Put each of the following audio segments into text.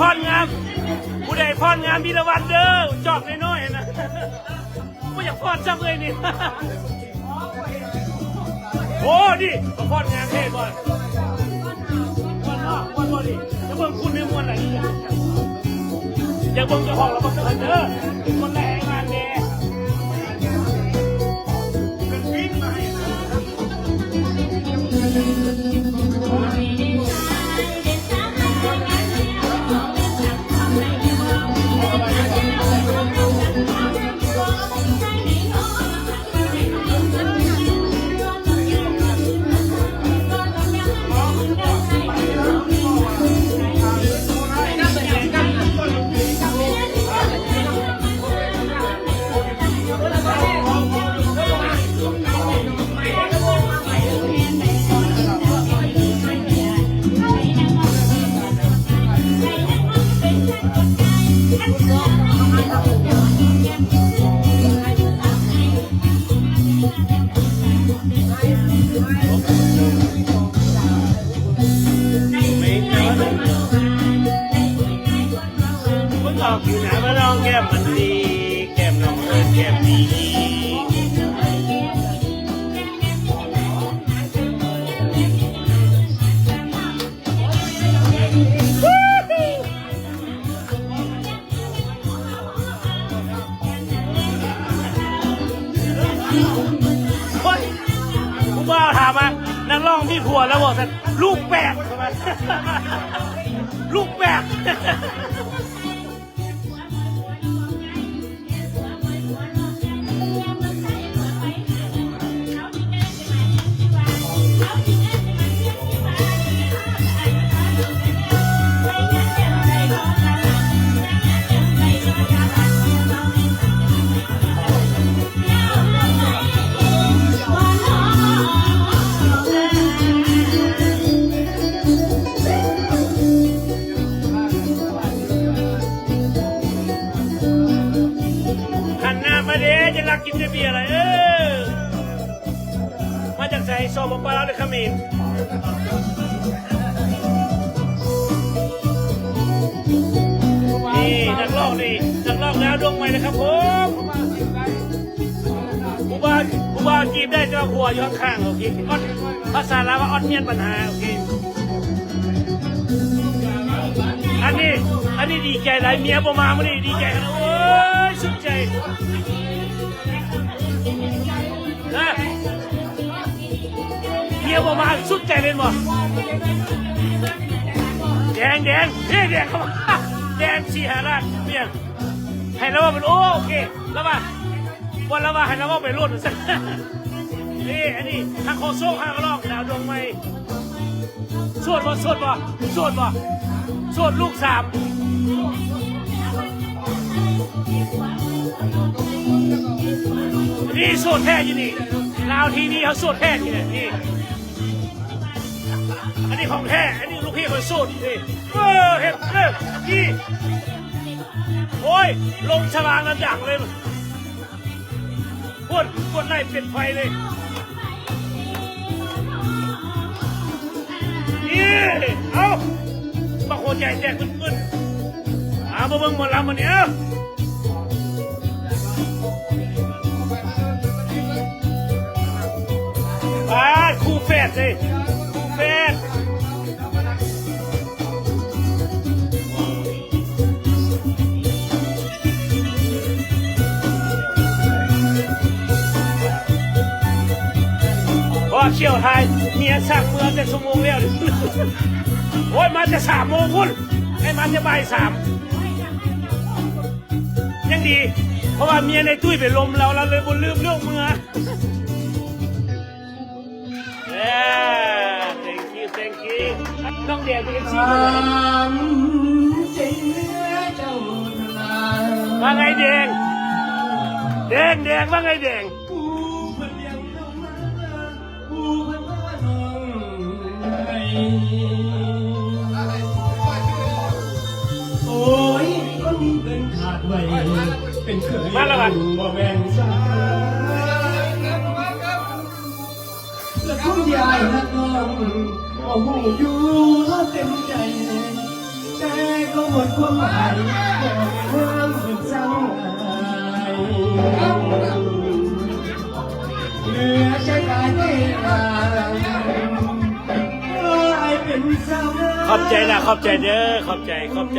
พอนงามผู้ใดพอนงามมีราวัลเด้อจอบน้อยๆนะไม่อยากพอนจังเลยนี่โอ้ดิมาพอนงามเท่ก่อนพอนนอกพอนบ่ดิจะเบิ่งคุณในมวลไหนอย่ากเบิ่งเจ้าของแล้วก็เกินเด้อเป็นคนแรงงานแน่เป็นวิ่งมาให้นะ ออกอยู่ไหนมาลองแก้มมันดี นักร้องพี่ผัวแล้วบอกสันลูกแปลกทำไมลูกแปล มาจากใจโซมปลาเราเลยขมิ้นนี่นักร้องนี่นักร้องแล้วดวงใหม่นะครับผมกูบ้ากูบ้ากีบได้เจ้าหัวอยู่ข้างๆโอเคออดภาษาลาวว่าออดเมียนปัญหาโอเคอันนี้อันนี้ดีใจหลายเมียบ่มามื่อนี้ดีใจขนาดโอ้ยสุดใจนะ เมียบ่มาสุดใจเลยบ่แดงแดงเฮ้ยแดงเข้ามาแดงสีหาล้านเมียให้เราว่าเป็นโอ้โอเคแล้วว่าวันละว่าให้เราว่าไปรุ่นซะนี่อันนี้ทางโคโซ่ข้างก็ลอกดาวดวงไม่สวดบ่สวดบ่สวดบ่สวดลูกสามนี่สวดแท้ยี่นี่ลาวทีนี้เขาสวดแท้ที่นี่นี่ อันนี้ของแท้อันนี้ลูกพี่คนสวดนี่เออเห็นเออนี่โอ้ยลงฉลางระดังเลยพวดพวดไล่เป็นไฟเลยนี่เอาบางคนใหญ่แจกมึนๆเอามาเบิ่งหมดลำมันเนี้ยอ่าคู่แฝดเลย พอเชี่ยวไทยเมียสั่งเมืองแต่ชั่วโมงแล้วโอ้ยมาจะสามโมงคุณไอ้มันจะบ่ายสามยังดี เพราะว่าเมียในตุ้ยไปลมเราเราเลยบนลืมเรื่องเมือเย้ thank you thank you น้องเดียเป็นซีว่าไงแดงแดงแดงว่าไงแดง ไว้เป็นเขยมาแล้วกันบ่แม่นสาและคุณยายนักน้องเอหูอยู่เต็มใจ แต่ก็หมดความหมายความสุขใจเหลือใจกายไม่ลางกลายเป็นสาขอบใจนะขอบใจเด้อขอบใจขอบใจ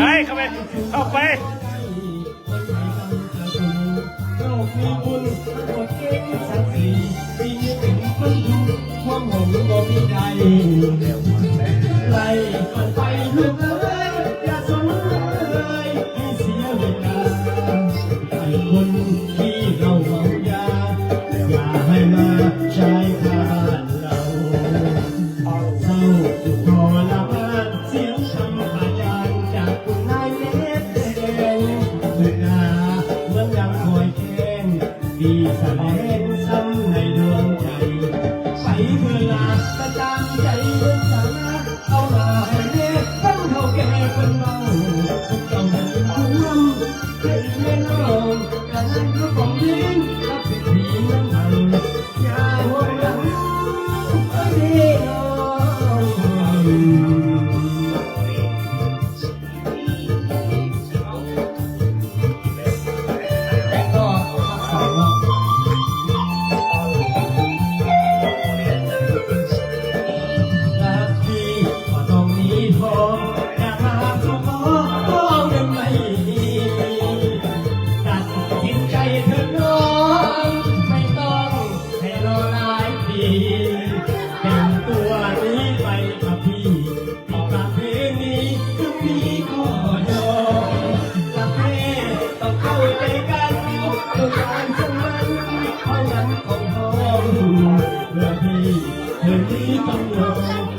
เฮ้เข้าไปเข้าไป ถะนองไม่ต้องให้รอหลายปีแต่งตัวนี้ไปพี่ออกกับเพลงนี้ทุกปีก็ยอมกับแม่ต้องเข้าใจกันตัวรสมันเพราะนั้นขององพื่อพี่ธอนี้ต้องรอ